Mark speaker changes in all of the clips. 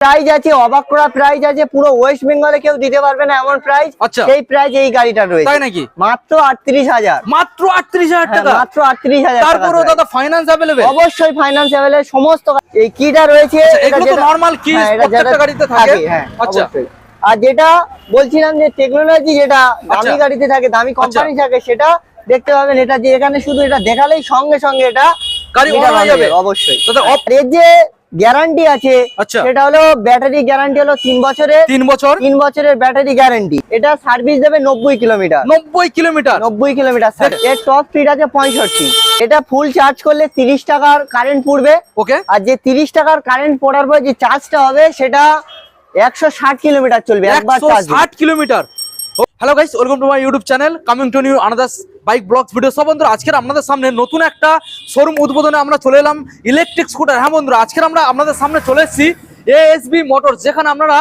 Speaker 1: Price আছে অবাক করা প্রাইজ আছে পুরো ওয়েস্ট বেঙ্গলে কেউ দিতে পারবে না এমন প্রাইজ
Speaker 2: আচ্ছা।
Speaker 1: সেই প্রাইস এই গাড়িটা রয়েছে
Speaker 2: তাই নাকি
Speaker 1: মাত্র আটত্রিশ হাজার
Speaker 2: মাত্র আটত্রিশ হাজার
Speaker 1: হ্যাঁ,
Speaker 2: টাকা
Speaker 1: মাত্র আটত্রিশ হাজার price।
Speaker 2: দাদা ফাইন্যান্স অ্যাভেলেবেল
Speaker 1: অবশ্যই ফাইন্যান্স অ্যাভেলেবেল সমস্ত এই কিটা রয়েছে
Speaker 2: আচ্ছা, এগুলো তো normal keys
Speaker 1: হ্যাঁ,
Speaker 2: প্রত্যেকটা গাড়িতে থাকে?
Speaker 1: হ্যাঁ
Speaker 2: আচ্ছা।
Speaker 1: আর যেটা বলছিলাম যে টেকনোলজি যেটা দামি
Speaker 2: আচ্ছা।
Speaker 1: গাড়িতে থাকে দামি কোম্পানি থাকে সেটা দেখতে পাবেন এটা যে এখানে শুধু এটা দেখালেই সঙ্গে সঙ্গে এটা
Speaker 2: গাড়ি যাবে?
Speaker 1: অবশ্যই এর যে গ্যারান্টি আছে।
Speaker 2: আচ্ছা।
Speaker 1: সেটা হলো ব্যাটারি গ্যারান্টি হলো তিন বছরের।
Speaker 2: তিন বছর?
Speaker 1: তিন বছরের ব্যাটারি গ্যারান্টি। এটা সার্ভিস দেবে নব্বই কিলোমিটার।
Speaker 2: নব্বই কিলোমিটার?
Speaker 1: নব্বই কিলোমিটার স্যার এর টপ স্পিড আছে পঁয়ষট্টি। এটা ফুল চার্জ করলে তিরিশ টাকার কারেন্ট পড়বে।
Speaker 2: ওকে।
Speaker 1: আর যে তিরিশ টাকার কারেন্ট পড়ার পর যে চার্জটা হবে সেটা একশো ষাট কিলোমিটার চলবে একবার
Speaker 2: ষাট kilometre? Hello guys welcome to my YouTube channel coming to new আনাদাস bike blogs video সব বন্ধুরা, আজকের আপনাদের সামনে নতুন একটা শোরুম উদ্বোধনে আমরা চলে এলাম ইলেকট্রিক স্কুটার হ্যাঁ বন্ধুরা, আজকের আমরা আপনাদের সামনে চলে এসেছি এএসবি মোটরস যেখানে আপনারা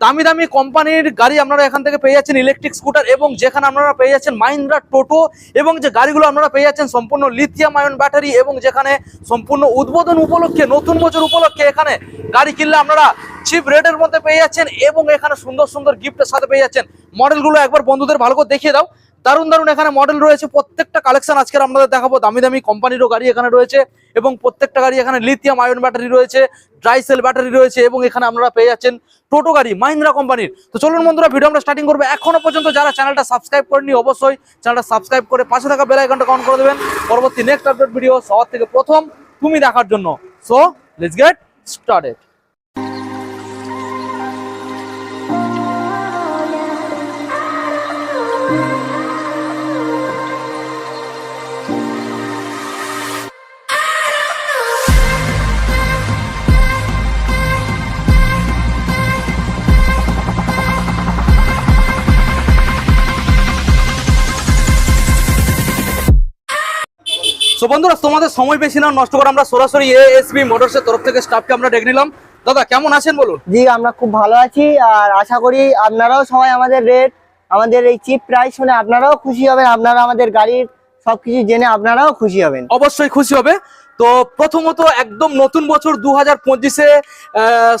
Speaker 2: দামি দামি কোম্পানির গাড়ি আপনারা এখান থেকে পেয়ে যাচ্ছেন ইলেকট্রিক স্কুটার এবং যেখানে আপনারা পেয়ে যাচ্ছেন মাইন্দ্রা টোটো এবং যে গাড়িগুলো আপনারা পেয়ে যাচ্ছেন সম্পূর্ণ লিথিয়াম আয়ন ব্যাটারি এবং যেখানে সম্পূর্ণ উদ্বোধন উপলক্ষে, নতুন বছর উপলক্ষে এখানে গাড়ি কিনলে আপনারা চিপ রেটের মধ্যে পেয়ে যাচ্ছেন এবং এখানে সুন্দর সুন্দর গিফটের সাথে পেয়ে যাচ্ছেন। মডেলগুলো একবার বন্ধুদের ভালো করে দেখিয়ে দাও। দারুণ দারুণ এখানে মডেল রয়েছে। প্রত্যেকটা কালেকশন আজকে আপনাদের দেখাবো। দামি দামি কোম্পানিরও গাড়ি এখানে রয়েছে এবং প্রত্যেকটা গাড়ি এখানে লিথিয়াম আয়ন ব্যাটারি রয়েছে ড্রাই সেল ব্যাটারি রয়েছে এবং এখানে আপনারা পেয়ে যাচ্ছেন টোটো গাড়ি মাহিন্দ্রা কোম্পানির তো চলুন বন্ধুরা ভিডিও আমরা স্টার্টিং করব। এখনও পর্যন্ত যারা চ্যানেলটা সাবস্ক্রাইব করেনি অবশ্যই চ্যানেলটা সাবস্ক্রাইব করে পাশে থাকা বেল আইকনটা অন করে দেবেন। পরবর্তী নেক্সট আপডেট ভিডিও সবার থেকে প্রথম, তুমি দেখার জন্য। So let's get started so বন্ধুরা তোমাদের সময় বেশি না নষ্ট করে আমরা সরাসরি এএসবি মোটরসের তরফ থেকে স্টাফকে আমরা ডেকে নিলাম। দাদা কেমন আছেন বলুন?
Speaker 1: জি আমরা খুব ভালো আছি আর আশা করি আপনারাও সবাই আমাদের রেট আমাদের এই চিপ প্রাইস শুনে আপনারাও খুশি হবেন আপনারা আমাদের গাড়ির সবকিছু জেনে আপনারাও খুশি হবেন।
Speaker 2: অবশ্যই খুশি হবে। তো প্রথমত একদম নতুন বছর দু হাজার পঁচিশে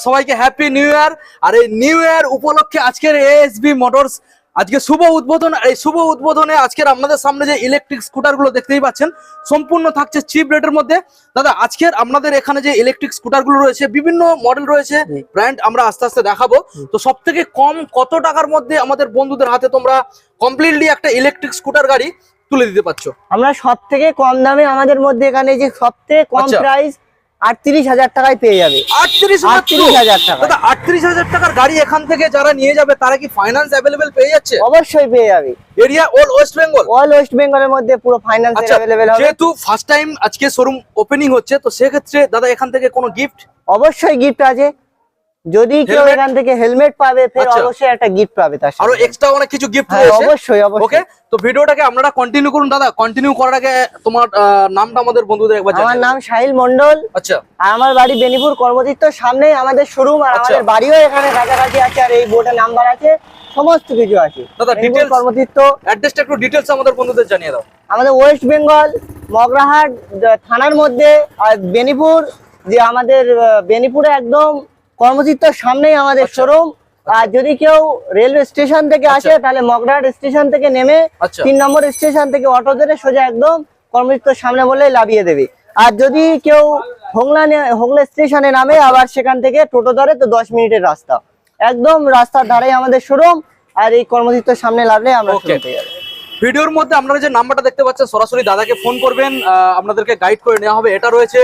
Speaker 2: সবাইকে হ্যাপি নিউ ইয়ার আর এই নিউ ইয়ার উপলক্ষে আজকের এএসবি মোটরস আজকে শুভ উদ্বোধন এই শুভ উদ্বোধনে আজকের আপনাদের সামনে যে ইলেকট্রিক স্কুটারগুলো দেখতেই পাচ্ছেন সম্পূর্ণ থাকছে চিপ রেটের মধ্যে। দাদা আজকের আপনাদের এখানে যে ইলেকট্রিক স্কুটারগুলো রয়েছে বিভিন্ন মডেল রয়েছে ব্র্যান্ড আমরা আস্তে আস্তে দেখাবো। তো সব থেকে কম কত টাকার মধ্যে আমাদের বন্ধুদের হাতে তোমরা কমপ্লিটলি একটা ইলেকট্রিক স্কুটার গাড়ি তুলে দিতে পারছ?
Speaker 1: আমরা সব থেকে কম দামে আমাদের মধ্যে এখানে যে সব থেকে কম
Speaker 2: আচ্ছা।
Speaker 1: প্রাইস আটত্রিশ হাজার টাকায় পেয়ে যাবে।
Speaker 2: আটত্রিশ
Speaker 1: আটত্রিশ হাজার টাকা।
Speaker 2: দাদা আটত্রিশ হাজার টাকার গাড়ি এখান থেকে যারা নিয়ে যাবে তারা কি ফাইন্যান্স অ্যাভেলেবেল পেয়ে যাচ্ছে?
Speaker 1: অবশ্যই পেয়ে যাবে।
Speaker 2: Area all West Bengal
Speaker 1: all West বেঙ্গলের মধ্যে পুরো ফাইন্যান্স
Speaker 2: আচ্ছা
Speaker 1: অ্যাভেলেবেল হবে।
Speaker 2: যেহেতু ফার্স্ট টাইম আজকে শোরুম ওপেনিং হচ্ছে তো সেক্ষেত্রে দাদা এখান থেকে কোনো গিফট
Speaker 1: অবশ্যই গিফট আছে। যদি কেউ এখান থেকে হেলমেট পাবে ফের
Speaker 2: আচ্ছা।
Speaker 1: অবশ্যই একটা গিফট পাবে তার আরও
Speaker 2: এক্সট্রা অনেক কিছু গিফট
Speaker 1: হ্যাঁ
Speaker 2: রয়েছে।
Speaker 1: অবশ্যই
Speaker 2: ওকে তো ভিডিওটাকে আপনারা কন্টিনিউ করুন দাদা। কন্টিনিউ করার আগে তোমার নামটা আমাদের বন্ধুদের একবার
Speaker 1: আমার নাম সাহিল মন্ডল
Speaker 2: আচ্ছা।
Speaker 1: আর আমার বাড়ি বেনিপুর কর্মতীর্থর সামনেই আমাদের শোরুম আর
Speaker 2: আচ্ছা।
Speaker 1: আমাদের বাড়িও এখানে কাছাকাছি আছে আর এই বোর্ডে নাম্বার আছে। সমস্ত কিছু আছে।
Speaker 2: দাদা, details?
Speaker 1: কর্মতীর্থ।
Speaker 2: অ্যাড্রেসটা একটু ডিটেলস আমাদের বন্ধুদের জানিয়ে দাও।
Speaker 1: আমাদের ওয়েস্ট বেঙ্গল মগরাহাট থানার মধ্যে আর বেনিপুর যে আমাদের বেনিপুরে একদম কর্মতীর্থর সামনেই আমাদের
Speaker 2: আচ্ছা।
Speaker 1: শোরুম আর যদি কেউ রেলওয়ে স্টেশন থেকে আসে
Speaker 2: আচ্ছা।
Speaker 1: তাহলে মগরাহাট স্টেশন থেকে নেমে
Speaker 2: আচ্ছা
Speaker 1: তিন নম্বর স্টেশন থেকে অটো ধরে সোজা একদম কর্মতীর্থর সামনে বললেই লাভিয়ে দেবে আর যদি কেউ হোংলা হোংলা স্টেশনে নামে
Speaker 2: আচ্ছা।
Speaker 1: আবার সেখান থেকে টোটো ধরে তো দশ মিনিটের রাস্তা একদম রাস্তার ধারেই আমাদের শোরুম আর এই কর্মতীর্থর সামনে লাভলে আমরা
Speaker 2: ভিডিওর মধ্যে আপনারা যে নাম্বারটা দেখতে পাচ্ছেন সরাসরি দাদাকে ফোন করবেন আপনাদেরকে গাইড করে নেওয়া হবে। এটা রয়েছে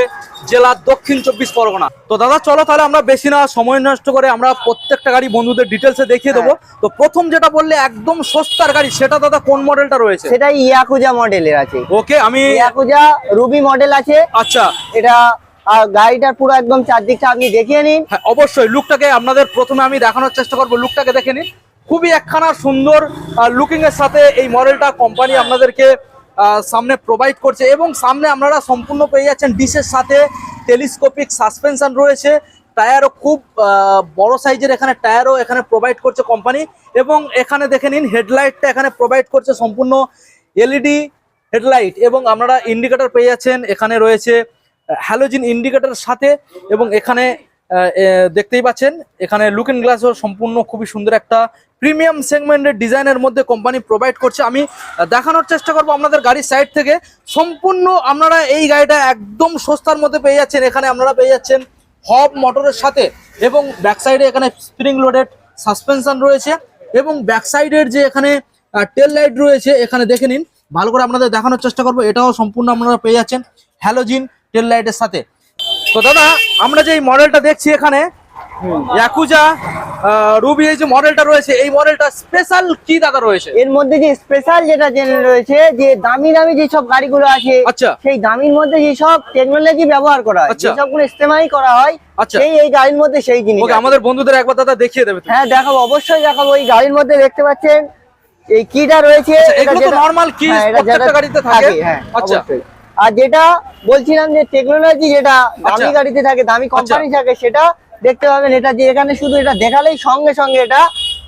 Speaker 2: জেলা দক্ষিণ চব্বিশ পরগনা। তো দাদা চলো তাহলে আমরা বেশি না সময় নষ্ট করে আমরা প্রত্যেকটা গাড়ি বন্ধুদের ডিটেলসে দেখিয়ে দেবো। তো প্রথম যেটা বললে একদম সস্তার গাড়ি সেটা দাদা কোন মডেলটা রয়েছে?
Speaker 1: সেটা ইয়াকুজা মডেলের আছে।
Speaker 2: ওকে আমি
Speaker 1: ইয়াকুজা রুবি মডেল আছে।
Speaker 2: আচ্ছা।
Speaker 1: এটা আর গাড়িটার পুরো একদম চারদিকটা আপনি দেখিয়ে নিন।
Speaker 2: হ্যাঁ অবশ্যই লুকটাকে আপনাদের প্রথমে আমি দেখানোর চেষ্টা করব। লুকটাকে দেখে নিন। খুবই একখানা সুন্দর লুকিং এর সাথে এই মডেলটা কোম্পানি আপনাদেরকে সামনে প্রোভাইড করছে এবং সামনে আপনারা সম্পূর্ণ পেয়ে যাচ্ছেন ডিশের সাথে টেলিস্কোপিক সাসপেনশন রয়েছে টায়ারও খুব বড় সাইজের এখানে টায়ারও এখানে প্রোভাইড করছে কোম্পানি এবং এখানে দেখে নিন হেডলাইটটা এখানে প্রোভাইড করছে সম্পূর্ণ এলইডি হেডলাইট এবং আপনারা ইন্ডিকেটর পেয়ে যাচ্ছেন, এখানে রয়েছে হ্যালোজিন ইন্ডিকেটরের সাথে এবং এখানে দেখতেই পাচ্ছেন, এখানে লুকিং গ্লাসও সম্পূর্ণ খুবই সুন্দর একটা প্রিমিয়াম সেগমেন্টের ডিজাইনের মধ্যে কোম্পানি প্রোভাইড করছে। আমি দেখানোর চেষ্টা করব আপনাদের গাড়ির সাইড থেকে। সম্পূর্ণ আপনারা এই গাড়িটা একদম সস্তার মধ্যে পেয়ে যাচ্ছেন। এখানে আপনারা পেয়ে যাচ্ছেন হব মোটরের সাথে এবং ব্যাক সাইডে এখানে স্প্রিং লোডেড সাসপেনশন রয়েছে এবং ব্যাক সাইডের যে এখানে টেল লাইট রয়েছে, এখানে দেখে নিন। ভালো করে আপনাদের দেখানোর চেষ্টা করব। এটাও সম্পূর্ণ আপনারা পেয়ে যাচ্ছেন হ্যালোজিন টেল লাইটের সাথে। তো দাদা, আমরা যে এই মডেলটা দেখছি এখানে ইয়াকুজা রুবি এই যে মডেলটা রয়েছে এই মডেলটা স্পেশাল কি দাদা রয়েছে
Speaker 1: এর মধ্যে যে স্পেশাল যেটা রয়েছে যে দামি দামি গাড়িগুলো আছে
Speaker 2: আচ্ছা
Speaker 1: সেই দামির মধ্যে টেকনোলজি ব্যবহার করা হয়
Speaker 2: আচ্ছা।
Speaker 1: যেসব ইস্তেমাই করা হয়
Speaker 2: আচ্ছা।
Speaker 1: সেই এই গাড়ির মধ্যে সেই জিনিস
Speaker 2: আমাদের বন্ধুদের একবার দাদা দেখিয়ে দেবে
Speaker 1: হ্যাঁ দেখাবো অবশ্যই দেখাবো এই গাড়ির মধ্যে দেখতে পাচ্ছেন এই কিটা রয়েছে
Speaker 2: এগুলো তো keys
Speaker 1: হ্যাঁ,
Speaker 2: প্রত্যেকটা গাড়িতে থাকে।
Speaker 1: হ্যাঁ
Speaker 2: আচ্ছা।
Speaker 1: আর যেটা বলছিলাম যে টেকনোলজি যেটা দামি। গাড়িতে থাকে দামি কোম্পানি থাকে সেটা দেখতে পাবেন এটা যে এখানে শুধু এটা দেখালেই সঙ্গে সঙ্গে এটা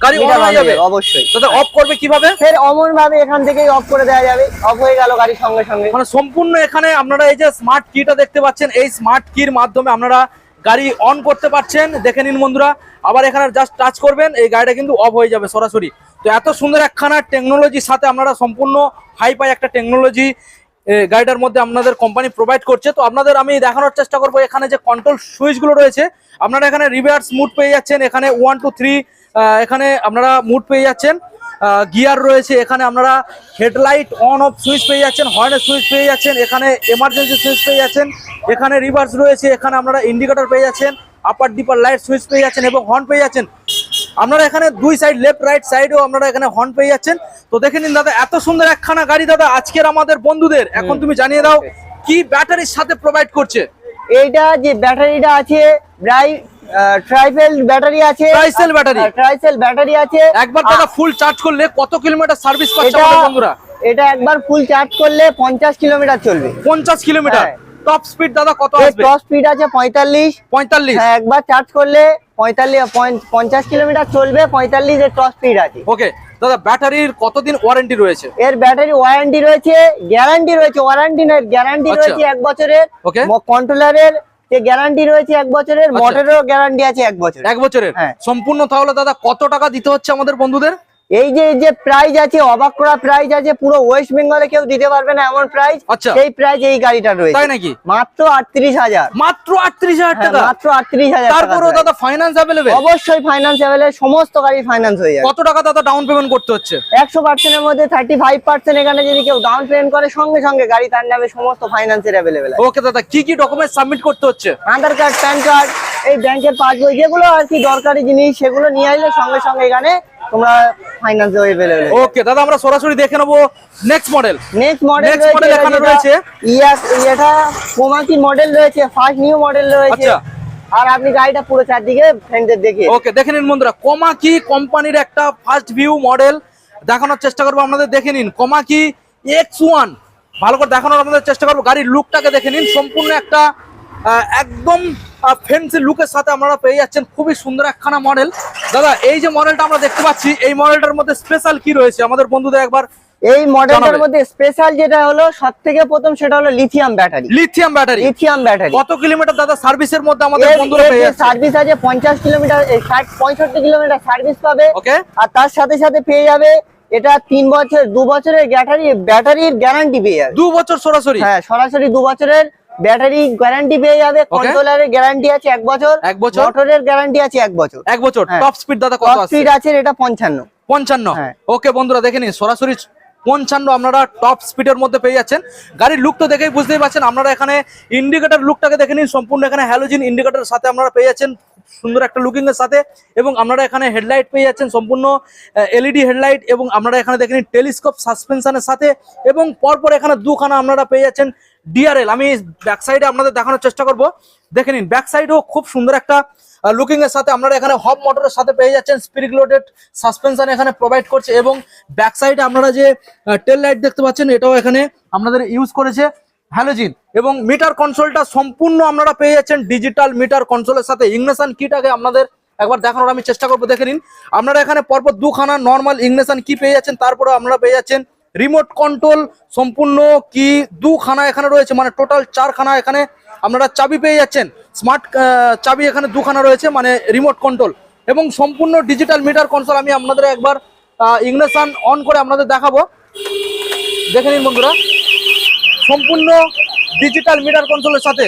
Speaker 2: গাড়ি হয়ে যাবে?
Speaker 1: অবশ্যই।
Speaker 2: অফ করবে কীভাবে?
Speaker 1: ফের অমন ভাবে এখান থেকেই অফ করে দেওয়া যাবে। অফ হয়ে গেল সঙ্গে সঙ্গে।
Speaker 2: মানে সম্পূর্ণ এখানে আপনারা এই যে স্মার্ট কিটা দেখতে পাচ্ছেন এই স্মার্ট কির মাধ্যমে আপনারা গাড়ি অন করতে পারছেন। দেখে নিন বন্ধুরা আবার এখানে জাস্ট টাচ করবেন এই গাড়িটা কিন্তু অফ হয়ে যাবে সরাসরি। তো এত সুন্দর একখানা টেকনোলজির সাথে আপনারা সম্পূর্ণ হাই পাই একটা টেকনোলজি গাড়িটার মধ্যে আপনাদের কোম্পানি প্রোভাইড করছে। তো আপনাদের আমি দেখানোর চেষ্টা করব এখানে যে কন্ট্রোল সুইচগুলো রয়েছে। আপনারা এখানে রিভার্স মুড পেয়ে যাচ্ছেন। এখানে ওয়ান টু থ্রি এখানে আপনারা মুড পেয়ে যাচ্ছেন। গিয়ার রয়েছে। এখানে আপনারা হেডলাইট অন অফ সুইচ পেয়ে যাচ্ছেন। হর্নের সুইচ পেয়ে যাচ্ছেন। এখানে এমার্জেন্সি সুইচ পেয়ে যাচ্ছেন। এখানে রিভার্স রয়েছে। এখানে আপনারা ইন্ডিকেটর পেয়ে যাচ্ছেন। আপার ডিপার লাইট সুইচ পেয়ে যাচ্ছেন এবং হর্ন পেয়ে যাচ্ছেন। আপনারা এখানে দুই সাইড লেফট রাইট সাইডেও আপনারা এখানে হর্ন পেয়ে যাচ্ছেন। তো দেখে নিন দাদা এত সুন্দর একখানা গাড়ি দাদা আজকের আমাদের বন্ধুদের। এখন তুমি জানিয়ে দাও কি ব্যাটারির সাথে প্রোভাইড করছে?
Speaker 1: এইটা যে ব্যাটারিটা আছে ব্রাই ট্রাইফেল ব্যাটারি আছে।
Speaker 2: Tricell battery?
Speaker 1: ট্রাইসেল ব্যাটারি আছে।
Speaker 2: একবার দাদা ফুল চার্জ করলে কত কিলোমিটার সার্ভিস পাচ্ছে আমাদের বন্ধুরা?
Speaker 1: এটা একবার ফুল চার্জ করলে পঞ্চাশ কিলোমিটার চলবে।
Speaker 2: পঞ্চাশ কিলোমিটার। টপ স্পিড দাদা কত আসবে?
Speaker 1: টপ স্পিড আছে পঁয়তাল্লিশ।
Speaker 2: পঁয়তাল্লিশ।
Speaker 1: হ্যাঁ একবার চার্জ করলে পঁয়তাল্লিশ পঞ্চাশ কিলোমিটার চলবে পঁয়তাল্লিশ এর টপ স্পিড আছে
Speaker 2: ওকে দাদা ব্যাটারির কতদিন ওয়ারেন্টি রয়েছে
Speaker 1: এর ব্যাটারি ওয়ারেন্টি রয়েছে গ্যারান্টি রয়েছে ওয়ারেন্টি নয় গ্যারান্টি
Speaker 2: আচ্ছা।
Speaker 1: রয়েছে এক বছরের. কন্ট্রোলারের গ্যারান্টি রয়েছে এক বছরের
Speaker 2: আচ্ছা।
Speaker 1: মোটরেরও গ্যারান্টি আছে এক বছর
Speaker 2: এক বছরের
Speaker 1: হ্যাঁ।
Speaker 2: সম্পূর্ণ তাহলে দাদা কত টাকা দিতে হচ্ছে আমাদের বন্ধুদের
Speaker 1: এই যে যে প্রাইস আছে অবাক করা প্রাইজ আছে পুরো ওয়েস্ট বেঙ্গলে কেউ দিতে পারবে না এমন প্রাইজ
Speaker 2: আচ্ছা।
Speaker 1: সেই প্রাইস এই গাড়িটা রয়েছে।
Speaker 2: তাই নাকি?
Speaker 1: মাত্র আটত্রিশ হাজার।
Speaker 2: মাত্র আটত্রিশ হাজার
Speaker 1: হ্যাঁ,
Speaker 2: টাকা?
Speaker 1: মাত্র আটত্রিশ হাজার টাকা
Speaker 2: তারপরেও দাদা ফাইন্যান্স অ্যাভেলেবেল
Speaker 1: অবশ্যই ফাইন্যান্স অ্যাভেলেবল সমস্ত গাড়ি ফাইন্যান্স হয়ে যাবে।
Speaker 2: কত টাকা দাদা ডাউন পেমেন্ট করতে হচ্ছে?
Speaker 1: একশো পার্সেন্টের মধ্যে থার্টি ফাইভ পার্সেন্ট এখানে যদি কেউ ডাউন পেমেন্ট করে সঙ্গে সঙ্গে গাড়ি তার নামে সমস্ত ফাইন্যান্সের অ্যাভেলেবেল
Speaker 2: ওকে দাদা কি কি ডকুমেন্ট সাবমিট করতে হচ্ছে?
Speaker 1: আধার কার্ড প্যান কার্ড এই ব্যাংকের পাসবই যেগুলো আর কি দরকারি জিনিস সেগুলো নিয়ে আসলে সঙ্গে সঙ্গে এখানে তোমরা ফাইন্যান্স অ্যাভেলেবল
Speaker 2: ওকে দাদা আমরা সরাসরি দেখে নেব next model
Speaker 1: next model
Speaker 2: Next model এখানে রয়েছে।
Speaker 1: এটা কোমাকি মডেল রয়েছে ফার্স্ট নিউ মডেল রয়েছে।
Speaker 2: আচ্ছা।
Speaker 1: আর আপনি গাড়িটা পুরো চারদিকে ফ্রেন্ডদের দেখে
Speaker 2: ওকে দেখে নিন বন্ধুরা কমাকি কোম্পানির একটা ফার্স্ট ভিউ মডেল দেখানোর চেষ্টা করব আপনাদের দেখে নিন। কমাকি এক্স ওয়ান ভালো করে দেখানোর আপনাদের চেষ্টা করব গাড়ির লুকটাকে দেখে নিন। সম্পূর্ণ একটা একদম ফেন্সি লুকের সাথে আপনারা পেয়ে যাচ্ছেন খুবই সুন্দর একখানা মডেল দাদা এই যে মডেলটা আমরা দেখতে পাচ্ছি এই মডেলটার মধ্যে স্পেশাল কি রয়েছে? আমাদের বন্ধুদের একবার
Speaker 1: এই মডেলটার। মধ্যে স্পেশাল যেটা হলো সব থেকে প্রথম সেটা হলো lithium battery
Speaker 2: lithium battery
Speaker 1: lithium battery
Speaker 2: কত কিলোমিটার দাদা সার্ভিসের মধ্যে আমাদের বন্ধুরা পেয়ে
Speaker 1: সার্ভিস আছে পঞ্চাশ কিলোমিটার এই ষাট পঁয়ষট্টি কিলোমিটার সার্ভিস পাবে।
Speaker 2: ওকে
Speaker 1: আর তার সাথে সাথে পেয়ে যাবে এটা তিন বছর দু বছরের ব্যাটারি ব্যাটারির গ্যারান্টি পেয়ে যাবে।
Speaker 2: দু বছর সরাসরি?
Speaker 1: হ্যাঁ সরাসরি দু বছরের ব্যাটারি গ্যারান্টি পেয়ে যাবে কন্ট্রোলারের গ্যারান্টি আছে এক বছর
Speaker 2: এক বছর?
Speaker 1: মোটরের গ্যারান্টি আছে এক বছর।
Speaker 2: এক বছর।
Speaker 1: হ্যাঁ।
Speaker 2: টপ স্পিড দাদা কত
Speaker 1: টপ
Speaker 2: আছে?
Speaker 1: স্পিড আছে এটা পঞ্চান্ন।
Speaker 2: পঞ্চান্ন।
Speaker 1: হ্যাঁ।
Speaker 2: ওকে বন্ধুরা দেখে নিন সরাসরি পঞ্চান্ন আপনারা টপ স্পিডের মধ্যে পেয়ে যাচ্ছেন। গাড়ির লুক তো দেখেই বুঝতেই পারছেন আপনারা এখানে ইন্ডিকেটর লুকটাকে দেখে নিন সম্পূর্ণ এখানে হ্যালোজিন ইন্ডিকেটর সাথে আপনারা পেয়ে যাচ্ছেন সুন্দর একটা লুকিং এর সাথে। এবং আপনারা এখানে হেডলাইট পেয়ে যাচ্ছেন সম্পূর্ণ এলইডি হেডলাইট এবং আপনারা এখানে দেখে নিন টেলিস্কোপ সাসপেনশনের সাথে। এবং পরপর এখানে দুখানা আপনারা পেয়ে যাচ্ছেন ডিআরএল আমি ব্যাক সাইডে আপনাদের দেখানোর চেষ্টা করব। দেখে নিন ব্যাক সাইডেও খুব সুন্দর একটা লুকিং এর সাথে আপনারা এখানে হব মোটরের সাথে পেয়ে যাচ্ছেন স্পিরিট লোডেড সাসপেনশন এখানে প্রোভাইড করছে এবং ব্যাক সাইডে আপনারা যে টেল লাইট দেখতে পাচ্ছেন, এটাও এখানে আপনাদের ইউজ করেছে হ্যালোজিন এবং মিটার কনসোলটা সম্পূর্ণ আপনারা পেয়ে যাচ্ছেন ডিজিটাল মিটার কনসোলের সাথে। ইগনেশন কিটাকে আপনাদের একবার দেখানোর আমি চেষ্টা করব, দেখে নিন। আপনারা এখানে পরপর দুখানা নর্মাল ইগনেশন কি পেয়ে যাচ্ছেন তারপরে আপনারা পেয়ে যাচ্ছেন রিমোট কন্ট্রোল সম্পূর্ণ কি দুখানা এখানে রয়েছে মানে টোটাল চারখানা এখানে আপনারা চাবি পেয়ে যাচ্ছেন। স্মার্ট চাবি এখানে দুখানা রয়েছে মানে রিমোট কন্ট্রোল এবং সম্পূর্ণ ডিজিটাল মিটার কনসোল আমি আপনাদের একবার ইগনেশন অন করে আপনাদের দেখাবো। দেখে নিন বন্ধুরা। সম্পূর্ণ ডিজিটাল মিটার কন্ট্রোলের সাথে।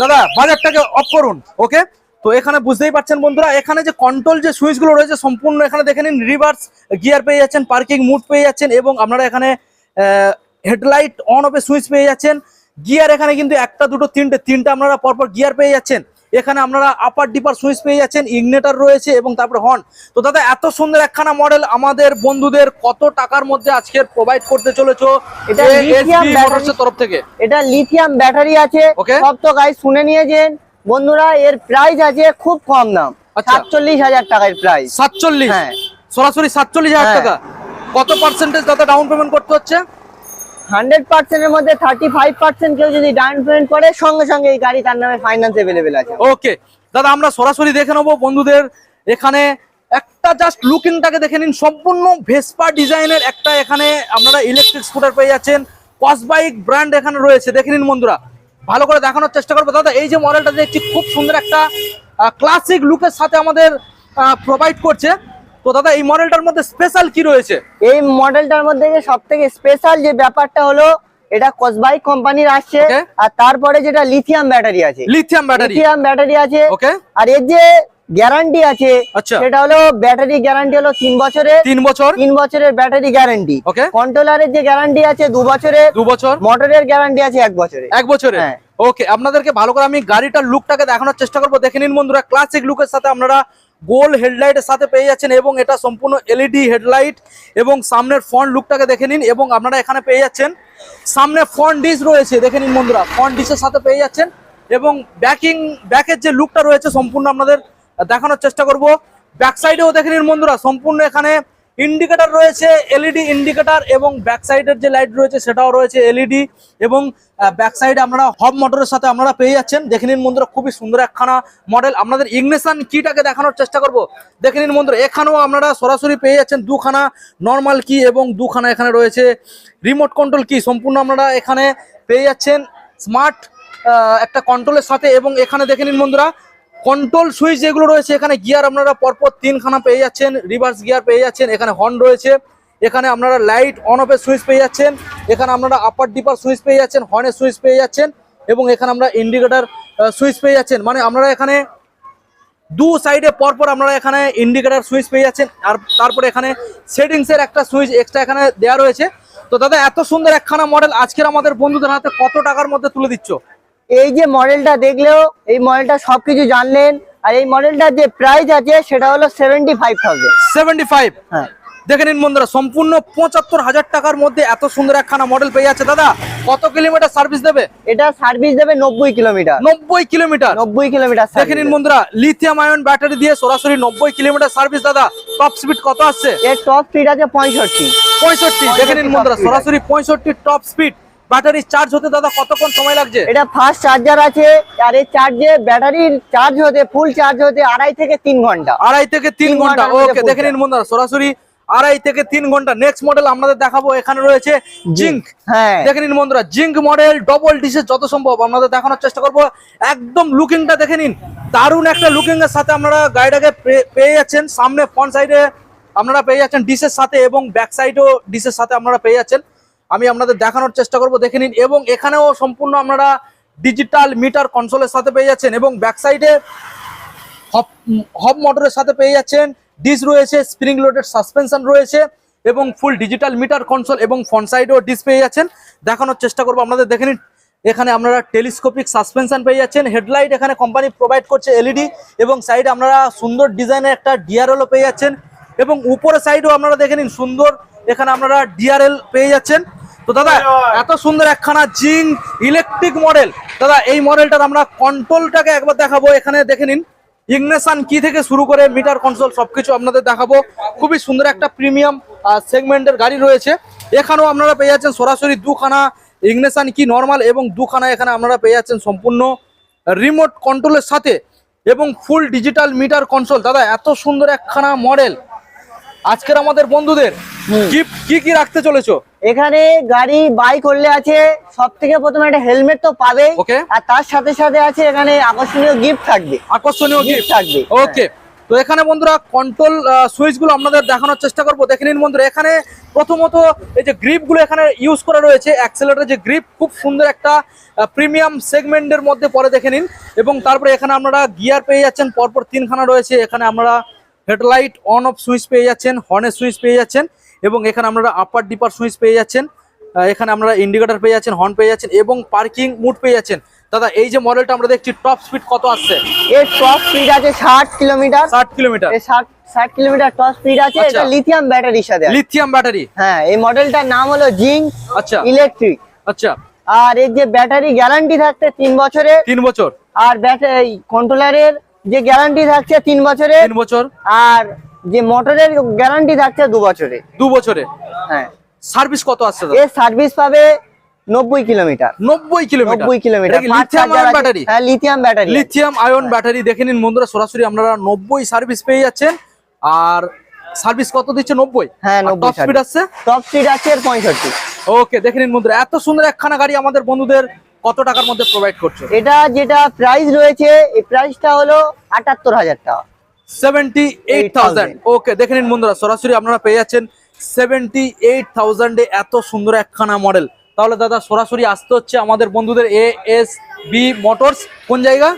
Speaker 2: দাদা, বাজারটাকে অফ করুন ওকে তো এখানে বুঝতেই পারছেন বন্ধুরা এখানে যে কন্ট্রোল যে সুইচগুলো রয়েছে সম্পূর্ণ এখানে দেখে নিন রিভার্স গিয়ার পেয়ে যাচ্ছেন পার্কিং মুড পেয়ে যাচ্ছেন এবং আপনারা এখানে হেডলাইট অন অফে সুইচ পেয়ে যাচ্ছেন। গিয়ার এখানে কিন্তু একটা দুটো তিনটে তিনটে আপনারা পরপর গিয়ার পেয়ে যাচ্ছেন। এখানে আপনারা আপার ডিপার সুইচ পেয়ে যাচ্ছেন ইগনেটার রয়েছে এবং তারপরে হর্ন তো দাদা এত সুন্দর একখানা মডেল আমাদের বন্ধুদের কত টাকার মধ্যে আজকের প্রোভাইড করতে চলেছো?
Speaker 1: এটা লিথিয়াম
Speaker 2: মোটরসের তরফ থেকে।
Speaker 1: এটা লিথিয়াম ব্যাটারি আছে।
Speaker 2: ওকে
Speaker 1: সব তো গাই শুনে নিয়েছেন। বন্ধুরা এর প্রাইস আছে খুব কম দাম।
Speaker 2: আচ্ছা।
Speaker 1: সাতচল্লিশ হাজার টাকার প্রাইস
Speaker 2: সাতচল্লিশ?
Speaker 1: হ্যাঁ।
Speaker 2: সরাসরি সাতচল্লিশ হাজার
Speaker 1: হ্যাঁ।
Speaker 2: টাকা। কত পার্সেন্টেজ দাদা ডাউন পেমেন্ট করতে হচ্ছে?
Speaker 1: হান্ড্রেড পার্সেন্টের মধ্যে থার্টি ফাইভ পার্সেন্ট কেউ যদি ডাউন পেমেন্ট করে সঙ্গে সঙ্গে এই গাড়ি তার নামে ফাইন্যান্স অ্যাভেলেবেল আছে।
Speaker 2: ওকে দাদা আমরা সরাসরি দেখে নেব বন্ধুদের এখানে। একটা জাস্ট লুকিংটাকে দেখে নিন। সম্পূর্ণ ভেসপা ডিজাইনের একটা এখানে আপনারা ইলেকট্রিক স্কুটার পেয়ে যাচ্ছেন। কসবাইক ব্র্যান্ড এখানে রয়েছে। দেখে নিন বন্ধুরা। ভালো করে দেখানোর চেষ্টা করব। দাদা এই যে মডেলটা দেখছি খুব সুন্দর একটা ক্লাসিক লুকের সাথে আমাদের প্রোভাইড করছে। তো দাদা এই মডেলটার মধ্যে স্পেশাল কি রয়েছে?
Speaker 1: এই মডেলটার মধ্যে সব থেকে স্পেশাল যে ব্যাপারটা হলো এটা কসবাই কোম্পানির আসছে। আর তারপরে যেটা লিথিয়াম ব্যাটারি আছে।
Speaker 2: লিথিয়াম ব্যাটারি
Speaker 1: লিথিয়াম ব্যাটারি আছে।
Speaker 2: ওকে
Speaker 1: আর এর যে গ্যারান্টি আছে।
Speaker 2: আচ্ছা।
Speaker 1: সেটা হলো ব্যাটারি গ্যারান্টি হলো তিন বছরের
Speaker 2: তিন বছর?
Speaker 1: তিন বছরের ব্যাটারি গ্যারান্টি।
Speaker 2: Okay.
Speaker 1: কন্ট্রোলারের যে গ্যারান্টি আছে দু বছরের
Speaker 2: দু বছর?
Speaker 1: মোটরের গ্যারান্টি আছে এক বছরে।
Speaker 2: এক বছরে?
Speaker 1: হ্যাঁ।
Speaker 2: ওকে আপনাদেরকে ভালো করে আমি গাড়িটার লুকটাকে দেখানোর চেষ্টা করব। দেখে নিন বন্ধুরা ক্লাসিক লুকের সাথে আপনারা গোল হেডলাইটের সাথে পেয়ে যাচ্ছেন এবং এটা সম্পূর্ণ এলইডি হেডলাইট এবং সামনের ফ্রন্ট লুকটাকে দেখে নিন এবং আপনারা এখানে পেয়ে যাচ্ছেন। সামনে ফ্রন্ট ডিশ রয়েছে দেখে নিন বন্ধুরা ফ্রন্ট ডিশের সাথে পেয়ে যাচ্ছেন এবং ব্যাকিং ব্যাকের যে লুকটা রয়েছে সম্পূর্ণ আপনাদের দেখানোর চেষ্টা করব। ব্যাক সাইডেও দেখে নিন বন্ধুরা, সম্পূর্ণ এখানে ইন্ডিকেটার রয়েছে এলইডি ইন্ডিকেটার এবং ব্যাক সাইডের যে লাইট রয়েছে সেটাও রয়েছে এলইডি এবং ব্যাক সাইডে আপনারা হব মোটরের সাথে আপনারা পেয়ে যাচ্ছেন। দেখে নিন বন্ধুরা, খুবই সুন্দর একখানা মডেল আপনাদের ইগনেশন কিটাকে দেখানোর চেষ্টা করব। দেখে নিন বন্ধুরা, এখানেও আপনারা সরাসরি পেয়ে যাচ্ছেন দুখানা নর্মাল কি এবং দুখানা এখানে রয়েছে রিমোট কন্ট্রোল কি সম্পূর্ণ আপনারা এখানে পেয়ে যাচ্ছেন স্মার্ট একটা কন্ট্রোলের সাথে এবং এখানে দেখে নিন বন্ধুরা কন্ট্রোল সুইচ যেগুলো রয়েছে, এখানে গিয়ার আপনারা পরপর তিনখানা পেয়ে যাচ্ছেন রিভার্স গিয়ার পেয়ে যাচ্ছেন, এখানে হর্ন রয়েছে, এখানে আপনারা লাইট অন অফের সুইচ পেয়ে যাচ্ছেন, এখানে আপনারা আপার ডিপার সুইচ পেয়ে যাচ্ছেন হর্নের সুইচ পেয়ে যাচ্ছেন, এবং এখানে আমরা ইন্ডিকেটার সুইচ পেয়ে যাচ্ছেন। মানে আপনারা এখানে দু সাইডে পরপর আপনারা এখানে ইন্ডিকেটার সুইচ পেয়ে যাচ্ছেন, আর তারপরে এখানে সেটিংসের একটা সুইচ এক্সট্রা এখানে দেওয়া রয়েছে। তো দাদা, এত সুন্দর একখানা মডেল আজকের আমাদের বন্ধুদের হাতে কত টাকার মধ্যে তুলে দিচ্ছ?
Speaker 1: এই যে মডেলটা দেখলেও এই মডেলটা সবকিছু জানলেন আর এই মডেলটার যে প্রাইস আছে সেটা হলো seventy five thousand
Speaker 2: seventy five
Speaker 1: হ্যাঁ।
Speaker 2: দেখে নিন বন্ধুরা সম্পূর্ণ পঁচাত্তর হাজার টাকার মধ্যে এত সুন্দর একখানা মডেল পেয়ে যাচ্ছে। দাদা কত কিলোমিটার সার্ভিস দেবে?
Speaker 1: এটা সার্ভিস দেবে নব্বই কিলোমিটার।
Speaker 2: নব্বই কিলোমিটার?
Speaker 1: নব্বই কিলোমিটার
Speaker 2: দেখে নিন বন্ধুরা লিথিয়াম আয়ন ব্যাটারি দিয়ে সরাসরি নব্বই কিলোমিটার সার্ভিস দাদা। টপ স্পিড কত আসছে?
Speaker 1: এর টপ স্পিড আছে পঁয়ষট্টি।
Speaker 2: পঁয়ষট্টি। দেখে নিন
Speaker 1: 65
Speaker 2: বন্ধুরা সরাসরি পঁয়ষট্টি টপ স্পিড ব্যাটারি চার্জ হতে দাদা কতক্ষণ সময় লাগছে?
Speaker 1: এটা ফাস্ট চার্জার আছে আর এই চার্জে ব্যাটারির চার্জ হতে ফুল চার্জ হতে আড়াই থেকে তিন ঘণ্টা।
Speaker 2: আড়াই থেকে তিন
Speaker 1: ঘণ্টা।
Speaker 2: ওকে দেখে নিন বন্ধুরা সরাসরি আড়াই থেকে তিন ঘণ্টা। নেক্সট মডেল আপনাদের দেখাবো এখানে রয়েছে জিঙ্ক
Speaker 1: হ্যাঁ।
Speaker 2: দেখে নিন বন্ধুরা জিঙ্ক মডেল ডবল ডিসের যত সম্ভব আপনাদের দেখানোর চেষ্টা করব। একদম লুকিংটা দেখে নিন। দারুণ একটা লুকিং এর সাথে আপনারা গাড়িটাকে পেয়ে যাচ্ছেন। সামনে ফ্রন্ট সাইডে আপনারা পেয়ে যাচ্ছেন ডিসের সাথে এবং ব্যাক সাইডেও ডিসের সাথে আপনারা পেয়ে যাচ্ছেন। আমি আপনাদের দেখানোর চেষ্টা করব, দেখে নিন। এবং এখানেও সম্পূর্ণ আপনারা ডিজিটাল মিটার কনসোলের সাথে পেয়ে যাচ্ছেন এবং ব্যাক সাইডে হব হব মোটরের সাথে পেয়ে যাচ্ছেন। ডিস রয়েছে স্প্রিং লোডেড সাসপেনশন রয়েছে এবং ফুল ডিজিটাল মিটার কনসোল এবং ফ্রন্ট সাইডেও ডিস পেয়ে যাচ্ছেন। দেখানোর চেষ্টা করব, আপনাদের দেখে নিন। এখানে আপনারা টেলিস্কোপিক সাসপেনশন পেয়ে যাচ্ছেন। হেডলাইট এখানে কোম্পানি প্রোভাইড করছে এলইডি এবং সাইডে আপনারা সুন্দর ডিজাইনের একটা ডিআরএলও পেয়ে যাচ্ছেন। এবং উপরের সাইডেও আপনারা দেখে নিন, সুন্দর এখানে আপনারা ডিআরএল পেয়ে যাচ্ছেন। তো দাদা এত সুন্দর একখানা জিং ইলেকট্রিক মডেল দাদা এই মডেলটার আমরা কন্ট্রোলটাকে একবার দেখাবো এখানে দেখে নিন। ইগনেশন কি থেকে শুরু করে মিটার কনসোল সবকিছু আপনাদের দেখাবো। খুবই সুন্দর একটা প্রিমিয়াম সেগমেন্টের গাড়ি রয়েছে। এখানেও আপনারা পেয়ে যাচ্ছেন সরাসরি দুখানা ইগনেশন কি নর্মাল এবং দুখানা এখানে আপনারা পেয়ে যাচ্ছেন সম্পূর্ণ রিমোট কন্ট্রোলের সাথে এবং ফুল ডিজিটাল মিটার কনসোল দাদা এত সুন্দর একখানা মডেল আজকের আমাদের বন্ধুদের। গিফট কি কি রাখতে চলেছো?
Speaker 1: এখানে গাড়ি বাই করলে আছে সব থেকে প্রথমে একটা হেলমেট তো
Speaker 2: Okay.
Speaker 1: আর তার সাথে সাথে আছে এখানে আকর্ষণীয় গিফট থাকবে।
Speaker 2: আকর্ষণীয়
Speaker 1: গিফট থাকবে
Speaker 2: ওকে। তো এখানে বন্ধুরা কন্ট্রোল সুইচগুলো আপনাদের দেখানোর চেষ্টা করব। দেখে নিন বন্ধুরা এখানে প্রথমত এই যে গ্রিপগুলো এখানে ইউজ করা রয়েছে অ্যাক্সেলেটার যে গ্রিপ খুব সুন্দর একটা প্রিমিয়াম সেগমেন্টের মধ্যে পরে দেখে নিন। এবং তারপরে এখানে আপনারা গিয়ার পেয়ে যাচ্ছেন পরপর তিনখানা রয়েছে। এখানে আমরা হেডলাইট অন অফ সুইচ পেয়ে যাচ্ছেন হর্নের সুইচ পেয়ে যাচ্ছেন। এবং এখানে আপনারা আপার ডিপার সুইচ পেয়ে যাচ্ছেন এখানে আমরা ইন্ডিকেটার পেয়ে যাচ্ছেন হর্ন পেয়ে যাচ্ছেন এবং পার্কিং মুড পেয়ে যাচ্ছেন। দাদা এই যে মডেলটা আমরা দেখছি টপ স্পিড কত আসছে?
Speaker 1: এর টপ স্পিড আছে ষাট কিলোমিটার
Speaker 2: ষাট কিলোমিটার
Speaker 1: এর ষাট ষাট কিলোমিটার টপ স্পিড আছে
Speaker 2: আচ্ছা।
Speaker 1: এটা লিথিয়াম ব্যাটারির সাথে আছে।
Speaker 2: লিথিয়াম ব্যাটারি
Speaker 1: হ্যাঁ এই মডেলটার নাম হলো জিঙ্ক
Speaker 2: আচ্ছা।
Speaker 1: ইলেকট্রিক
Speaker 2: আচ্ছা।
Speaker 1: আর এর যে ব্যাটারি গ্যারান্টি থাকছে তিন বছরে
Speaker 2: তিন বছর।
Speaker 1: আর ব্যাটারি কন্ট্রোলারের যে গ্যারান্টি থাকছে তিন বছরে
Speaker 2: তিন বছর।
Speaker 1: আর যে মোটরের গ্যারান্টি থাকছে দু বছরে।
Speaker 2: দু বছরে?
Speaker 1: হ্যাঁ।
Speaker 2: সার্ভিস কত আসছে
Speaker 1: এর সার্ভিস পাবে নব্বই কিলোমিটার
Speaker 2: নব্বই কিলোমিটার
Speaker 1: নব্বই কিলোমিটার
Speaker 2: লিথিয়াম আয়ন ব্যাটারি
Speaker 1: হ্যাঁ lithium battery
Speaker 2: lithium ion battery দেখে নিন বন্ধুরা সরাসরি আপনারা নব্বই সার্ভিস পেয়ে যাচ্ছেন। আর সার্ভিস কত দিচ্ছে? নব্বই?
Speaker 1: হ্যাঁ, 90
Speaker 2: টপ স্পিড আসছে?
Speaker 1: টপ স্পিড আছে পঁয়ষট্টি।
Speaker 2: ওকে দেখে নিন বন্ধুরা এত সুন্দর একখানা গাড়ি আমাদের বন্ধুদের কত টাকার মধ্যে প্রোভাইড করছ?
Speaker 1: এটা যেটা প্রাইস রয়েছে এই প্রাইসটা হলো আটাত্তর হাজার টাকা।
Speaker 2: সেভেন্টি এইট থাউজেন্ড ওকে দেখে নিন বন্ধুরা সরাসরি আপনারা পেয়ে যাচ্ছেন সেভেন্টি এইট থাউজেন্ডে এত সুন্দর একখানা মডেল তাহলে দাদা সরাসরি আসতে হচ্ছে আমাদের বন্ধুদের এ এস বি মোটরস কোন জায়গা?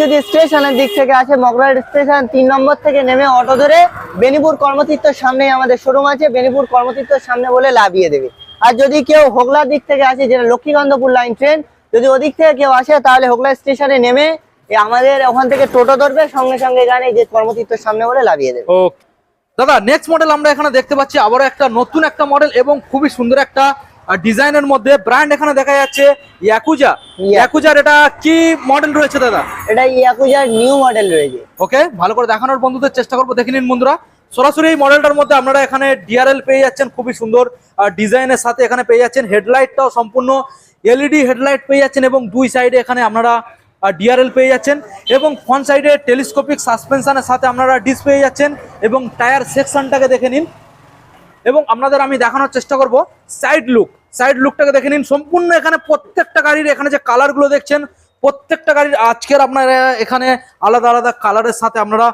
Speaker 1: যদি স্টেশনের দিক থেকে আসে স্টেশন তিন নম্বর থেকে নেমে অটো ধরে বেনিপুর কর্মতীর্থর সামনেই আমাদের শোরুম আছে। বেনিপুর কর্মতীর্থর সামনে বলে লাভিয়ে দেবে। আর যদি কেউ হোগলার দিক থেকে আসে যেটা লক্ষ্মীকান্তপুর লাইন ট্রেন যদি ওদিক থেকে কেউ আসে তাহলে হোগলা স্টেশনে নেমে আমাদের ওখান থেকে টোটো ধরবে সঙ্গে সঙ্গে এখানে যে কর্মতীর্থর সামনে বলে লাভিয়ে দেবে।
Speaker 2: ওকে দাদা নেক্সট মডেল আমরা এখানে দেখতে পাচ্ছি আবারও একটা নতুন একটা মডেল এবং খুবই সুন্দর একটা ডিজাইনের মধ্যে ব্র্যান্ড এখানে দেখা যাচ্ছে ইয়াকুজা ইয়াকুজার এটা কি মডেল রয়েছে দাদা?
Speaker 1: এটা ইয়াকুজার নিউ মডেল রয়েছে।
Speaker 2: ওকে ভালো করে দেখানোর বন্ধুদের চেষ্টা করব দেখে নিন বন্ধুরা। সরাসরি এই মডেলটার মধ্যে আপনারা এখানে ডিআরএল পেয়ে যাচ্ছেন খুবই সুন্দর ডিজাইনের সাথে এখানে পেয়ে যাচ্ছেন হেডলাইটটাও সম্পূর্ণ এলইডি হেডলাইট পেয়ে যাচ্ছেন এবং দুই সাইডে এখানে আপনারা ডিআরএল পেয়ে যাচ্ছেন এবং ফ্রন্ট সাইডে টেলিস্কোপিক সাসপেনশনের সাথে আপনারা ডিস পেয়ে যাচ্ছেন এবং টায়ার সেকশনটাকে দেখে নিন। এবং আপনাদের আমি দেখানোর চেষ্টা করব সাইড লুক সাইড লুকটাকে দেখে নিন। সম্পূর্ণ এখানে প্রত্যেকটা গাড়ির এখানে যে কালারগুলো দেখছেন, প্রত্যেকটা গাড়ির আজকের আপনারা এখানে আলাদা আলাদা কালারের সাথে আপনারা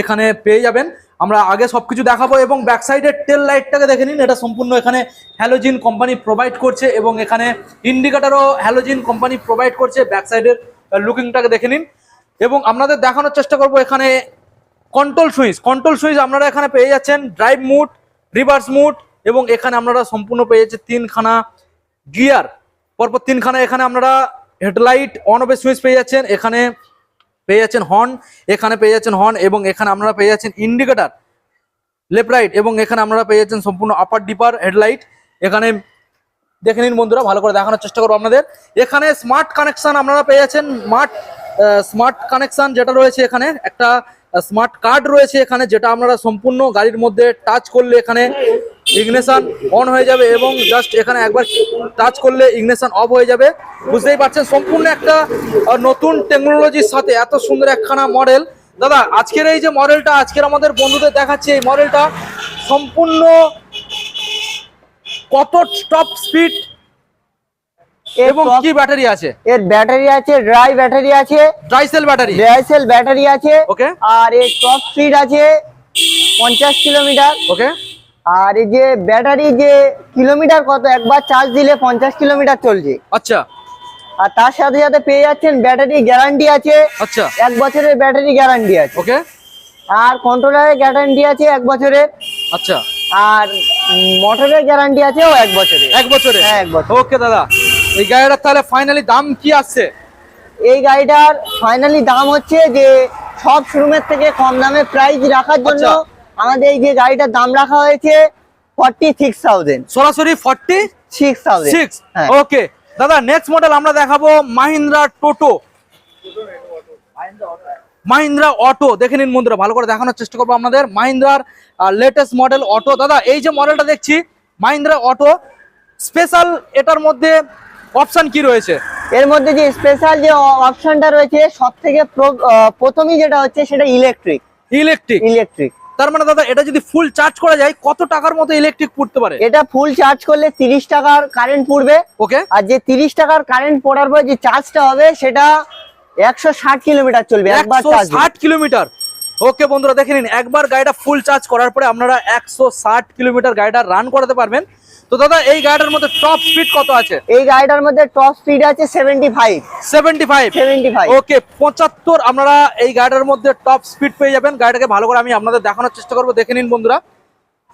Speaker 2: এখানে পেয়ে যাবেন। আমরা আগে সব কিছু দেখাবো এবং ব্যাক সাইডের টেল লাইটটাকে দেখে নিন। এটা সম্পূর্ণ এখানে হ্যালোজিন কোম্পানি প্রোভাইড করছে এবং এখানে ইন্ডিকেটারও হ্যালোজিন কোম্পানি প্রোভাইড করছে ব্যাক সাইডের লুকিংটাকে দেখে নিন। এবং আপনাদের দেখানোর চেষ্টা করব এখানে কন্ট্রোল সুইচ কন্ট্রোল সুইচ আপনারা এখানে পেয়ে যাচ্ছেন ড্রাইভ মুড রিভার্স মুড এবং এখানে আপনারা সম্পূর্ণ পেয়ে যাচ্ছেন তিনখানা গিয়ার পরপর তিনখানা এখানে আপনারা হেডলাইট অন অফের সুইচ পেয়ে যাচ্ছেন। এখানে পেয়ে যাচ্ছেন হর্ন এখানে পেয়ে যাচ্ছেন হর্ন এবং এখানে আপনারা পেয়ে যাচ্ছেন ইন্ডিকেটার লেফট রাইট এবং এখানে আপনারা পেয়ে যাচ্ছেন সম্পূর্ণ আপার ডিপার হেডলাইট এখানে দেখে নিন বন্ধুরা, ভালো করে দেখানোর চেষ্টা করব আপনাদের। এখানে স্মার্ট কানেকশন আপনারা পেয়ে যাচ্ছেন। স্মার্ট স্মার্ট কানেকশন যেটা রয়েছে এখানে, একটা স্মার্ট কার্ড রয়েছে এখানে, যেটা আপনারা সম্পূর্ণ গাড়ির মধ্যে টাচ করলে এখানে ইগনেশন অন হয়ে যাবে এবং জাস্ট এখানে একবার টাচ করলে ইগনেশন অফ হয়ে যাবে। বুঝতেই পারছেন? সম্পূর্ণ একটা নতুন টেকনোলজির সাথে এত সুন্দর একখানা মডেল দাদা, আজকের এই যে মডেলটা আজকের আমাদের বন্ধুদের দেখাচ্ছে, এই মডেলটা সম্পূর্ণ কত টপ স্পিড এবং কি ব্যাটারি আছে?
Speaker 1: এর ব্যাটারি আছে ড্রাই ব্যাটারি আছে
Speaker 2: ট্রাইসেল ব্যাটারি
Speaker 1: ড্রাইসেল ব্যাটারি আছে
Speaker 2: ওকে
Speaker 1: আর এর টপ স্পিড আছে পঞ্চাশ কিলোমিটার
Speaker 2: ওকে
Speaker 1: আর এই যে ব্যাটারি যে কিলোমিটার কত একবার চার্জ দিলে পঞ্চাশ কিলোমিটার চলছে।
Speaker 2: আচ্ছা।
Speaker 1: আর তার সাথে সাথে পেয়ে যাচ্ছেন ব্যাটারি গ্যারান্টি আছে।
Speaker 2: আচ্ছা।
Speaker 1: এক বছরের ব্যাটারি গ্যারান্টি আছে।
Speaker 2: ওকে
Speaker 1: আর কন্ট্রোলারের গ্যারান্টি আছে এক বছরের।
Speaker 2: আচ্ছা।
Speaker 1: আর মোটরের গ্যারান্টি আছে ও এক বছরে
Speaker 2: এক বছরে
Speaker 1: হ্যাঁ, এক বছর।
Speaker 2: ওকে দাদা। এই গাড়িটার তাহলে ফাইনালি দাম কি আসছে?
Speaker 1: এই গাড়িটার ফাইনালি দাম হচ্ছে যে সব শোরুমের থেকে কম দামে প্রাইস রাখার জন্য
Speaker 2: আচ্ছা।
Speaker 1: আমাদের এই যে গাড়িটার দাম রাখা হয়েছে ফর্টি সিক্স থাউজেন্ড
Speaker 2: সরাসরি ফর্টি
Speaker 1: সিক্স থাউজেন্ড
Speaker 2: সিক্স
Speaker 1: হ্যাঁ।
Speaker 2: ওকে দাদা নেক্সট মডেল আমরা দেখাবো মাহিন্দ্রা টোটো। মাহিন্দ্রা অটো দেখে নিন বন্ধুরা ভালো করে দেখানোর চেষ্টা করব আপনাদের। মাহিন্দ্রার লেটেস্ট মডেল অটো দাদা এই যে মডেলটা দেখছি মাহিন্দ্রা অটো স্পেশাল এটার মধ্যে অপশান কি রয়েছে?
Speaker 1: এর মধ্যে যে স্পেশাল যে অপশনটা রয়েছে সব থেকে প্রথমেই যেটা হচ্ছে সেটা ইলেকট্রিক
Speaker 2: ইলেকট্রিক
Speaker 1: ইলেকট্রিক
Speaker 2: তার মানে দাদা এটা যদি ফুল চার্জ করা যায় কত টাকার মতো ইলেকট্রিক পড়তে পারে?
Speaker 1: এটা ফুল চার্জ করলে তিরিশ টাকার কারেন্ট পড়বে।
Speaker 2: ওকে
Speaker 1: আর যে তিরিশ টাকার কারেন্ট পড়ার পর যে চার্জটা হবে সেটা একশো ষাট কিলোমিটার চলবে একবার
Speaker 2: ষাট কিলোমিটার। ওকে বন্ধুরা দেখে নিন একবার গাড়িটা ফুল চার্জ করার পরে আপনারা একশো ষাট কিলোমিটার গাড়িটা রান করাতে পারবেন। তো দাদা এই গাড়িটার মধ্যে টপ স্পিড কত আছে?
Speaker 1: এই গাড়িটার মধ্যে টপ স্পিড আছে seventy five
Speaker 2: seventy five
Speaker 1: seventy five
Speaker 2: okay পঁচাত্তর আপনারা এই গাড়িটার মধ্যে টপ স্পিড পেয়ে যাবেন। গাড়িটাকে ভালো করে আমি আপনাদের দেখানোর চেষ্টা করব। দেখে নিন বন্ধুরা।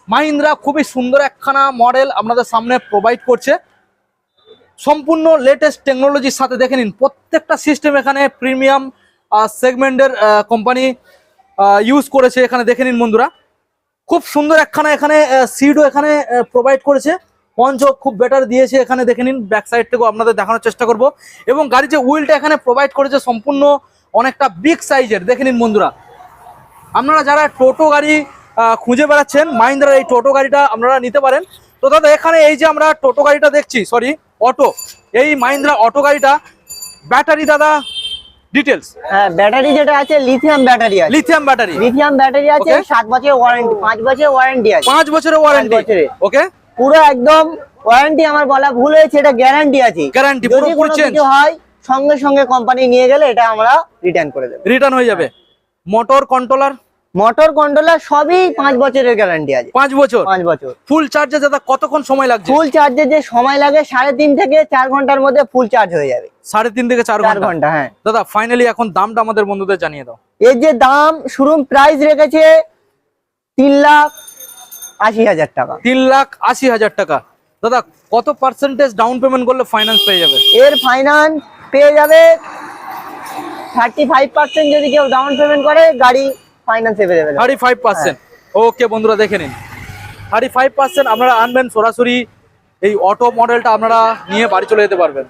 Speaker 2: মাহিন্দ্রা খুবই সুন্দর একখানা মডেল আপনাদের সামনে প্রোভাইড করছে। সম্পূর্ণ লেটেস্ট টেকনোলজির সাথে দেখে নিন। প্রত্যেকটা সিস্টেম এখানে প্রিমিয়াম সেগমেন্টের কোম্পানি ইউজ করেছে এখানে দেখে নিন বন্ধুরা। খুব সুন্দর একখানা এখানে সিডও এখানে প্রোভাইড করেছে। পঞ্চ খুব বেটার দিয়েছে এখানে দেখে নিন। ব্যাক সাইড থেকেও আপনাদের দেখানোর চেষ্টা করব। এবং গাড়ির যে উইলটা এখানে প্রোভাইড করেছে সম্পূর্ণ অনেকটা বিগ সাইজের দেখে নিন বন্ধুরা। আপনারা যারা টোটো গাড়ি খুঁজে বেড়াচ্ছেন, মাহিন্দ্রার এই টোটো গাড়িটা আপনারা নিতে পারেন। তো দাদা, এখানে এই যে আমরা টোটো গাড়িটা দেখছি সরি অটো। এই মাহিন্দ্রা অটো গাড়িটা ব্যাটারি দাদা ডিটেলস
Speaker 1: হ্যাঁ ব্যাটারি যেটা আছে লিথিয়াম ব্যাটারি আছে।
Speaker 2: লিথিয়াম ব্যাটারি
Speaker 1: লিথিয়াম ব্যাটারি আছে
Speaker 2: Okay.
Speaker 1: সাত বছরের ওয়ারেন্টি পাঁচ বছরের ওয়ারেন্টি আছে।
Speaker 2: পাঁচ বছরের ওয়ারেন্টি। ওকে
Speaker 1: পুরো একদম ওয়ারেন্টি আমার বলা ভুল হয়েছে এটা গ্যারান্টি আছে।
Speaker 2: পুরোপুরি
Speaker 1: কোনো
Speaker 2: change।
Speaker 1: কিছু হয় সঙ্গে সঙ্গে কোম্পানি নিয়ে গেলে এটা আমরা রিটার্ন করে দেবো।
Speaker 2: রিটার্ন হয়ে যাবে। মোটর কন্ট্রোলার
Speaker 1: মোটর কন্ট্রোলার সবই পাঁচ বছরের গ্যারান্টি আছে।
Speaker 2: পাঁচ বছর?
Speaker 1: পাঁচ বছর।
Speaker 2: ফুল চার্জে দাদা কতক্ষণ সময় লাগছে?
Speaker 1: ফুল চার্জে যে সময় লাগে সাড়ে তিন থেকে চার ঘণ্টার মধ্যে ফুল চার্জ হয়ে যাবে।
Speaker 2: সাড়ে তিন থেকে চার
Speaker 1: ঘণ্টা? হ্যাঁ।
Speaker 2: দাদা ফাইনালি এখন দামটা আমাদের বন্ধুদের জানিয়ে দাও।
Speaker 1: এর যে দাম শুরুম প্রাইস রেখেছে তিন লাখ আশি হাজার টাকা।
Speaker 2: তিন লাখ আশি হাজার টাকা। দাদা কত পার্সেন্টেজ ডাউন পেমেন্ট করলে ফাইন্যান্স পেয়ে যাবে?
Speaker 1: এর ফাইন্যান্স পেয়ে যাবে থার্টি ফাইভ পার্সেন্ট যদি কেউ ডাউন পেমেন্ট করে গাড়ি ফাইন্যান্স
Speaker 2: ফাইভ পার্সেন্ট ওকে বন্ধুরা দেখে নিন। থার্টি ফাইভ পার্সেন্ট আপনারা আনবেন সরাসরি। এই অটো মডেলটা আপনারা নিয়ে বাড়ি চলে যেতে পারবেন।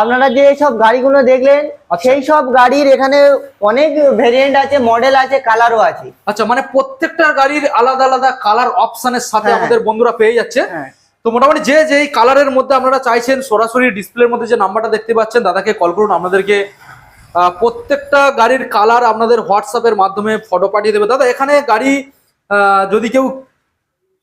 Speaker 1: আপনারা যে সব গাড়িগুলো দেখলেন
Speaker 2: আচ্ছা।
Speaker 1: সেই সব গাড়ির এখানে অনেক ভেরিয়েন্ট আছে মডেল আছে কালারও আছে।
Speaker 2: আচ্ছা মানে প্রত্যেকটা গাড়ির আলাদা আলাদা কালার অপশনের সাথে
Speaker 1: হ্যাঁ।
Speaker 2: আমাদের বন্ধুরা পেয়ে যাচ্ছে।
Speaker 1: হ্যাঁ।
Speaker 2: তো মোটামুটি যে যেই কালারের মধ্যে আপনারা চাইছেন সরাসরি ডিসপ্লের মধ্যে যে নাম্বারটা দেখতে পাচ্ছেন দাদাকে কল করুন আপনাদেরকে প্রত্যেকটা গাড়ির কালার আপনাদের হোয়াটসঅ্যাপের মাধ্যমে ফটো পাঠিয়ে দেবে। দাদা এখানে গাড়ি যদি কেউ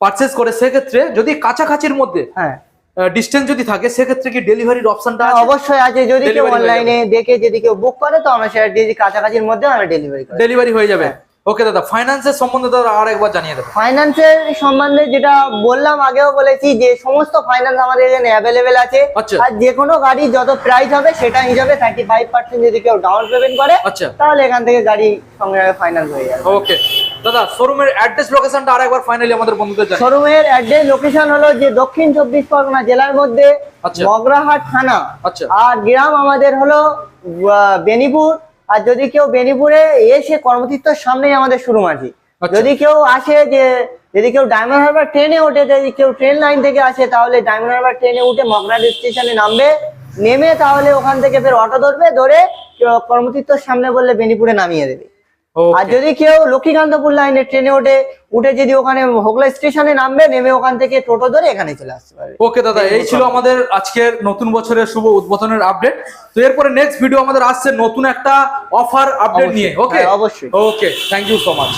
Speaker 2: পারচেস করে সেক্ষেত্রে যদি কাছাকাছির মধ্যে
Speaker 1: হ্যাঁ।
Speaker 2: ডিস্টেন্স যদি থাকে সেক্ষেত্রে কি ডেলিভারির অপশনটা
Speaker 1: হ্যাঁ, অবশ্যই আছে। যদি কেউ অনলাইনে দেখে যদি কেউ বুক করে তো আমরা সেটা যদি কাছাকাছির মধ্যে আমরা ডেলিভারি
Speaker 2: ডেলিভারি হয়ে যাবে। ওকে দাদা ফাইন্যান্সের সম্বন্ধে দাদা আর একবার জানিয়ে দেবো
Speaker 1: ফাইন্যান্সের সম্বন্ধে যেটা বললাম আগেও বলেছি যে সমস্ত ফাইন্যান্স আমাদের এখানে অ্যাভেলেবেল আছে।
Speaker 2: আচ্ছা।
Speaker 1: আর যে কোনো গাড়ি যত প্রাইস হবে সেটা হিসাবে থার্টি ফাইভ পার্সেন্ট যদি কেউ ডাউন পেমেন্ট করে
Speaker 2: আচ্ছা।
Speaker 1: তাহলে এখান থেকে গাড়ি সঙ্গে ফাইন্যান্স হয়ে যাবে।
Speaker 2: ওকে দাদা শোরুমের অ্যাড্রেস লোকেশনটা আর একবার ফাইনালি আমাদের বন্ধুদের জানিয়ে
Speaker 1: শোরুমের অ্যাড্রেস লোকেশন হলো যে দক্ষিণ চব্বিশ পরগনা জেলার মধ্যে
Speaker 2: আচ্ছা।
Speaker 1: মগরাহাট থানা
Speaker 2: আচ্ছা।
Speaker 1: আর গ্রাম আমাদের হলো বেনিপুর আর যদি কেউ বেনিপুরে এসে কর্মতীর্থর সামনেই আমাদের শুরু আছে
Speaker 2: আচ্ছা।
Speaker 1: যদি কেউ আসে যে যদি কেউ ডায়মন্ড হারবার ট্রেনে ওঠে যদি কেউ ট্রেন লাইন থেকে আসে তাহলে ডায়মন্ড হারবার ট্রেনে উঠে মগরা স্টেশনে নামবে নেমে তাহলে ওখান থেকে ফের অটো ধরবে ধরে কেউ কর্মতীর্থর সামনে বললে বেনিপুরে নামিয়ে দেবে আর যদি কেউ লক্ষ্মীকান্তপুর লাইনে ট্রেনে ওঠে উঠে যদি ওখানে হোগলা স্টেশনে নামবে নেমে ওখান থেকে টোটো ধরে এখানে চলে আসতে পারবে।
Speaker 2: ওকে দাদা এই ছিল আমাদের আজকের নতুন বছরের শুভ উদ্বোধনের আপডেট তো এরপরে নেক্সট ভিডিও আমাদের আসছে নতুন একটা অফার আপডেট নিয়ে ওকে
Speaker 1: হ্যাঁ, অবশ্যই।
Speaker 2: Okay thank you so much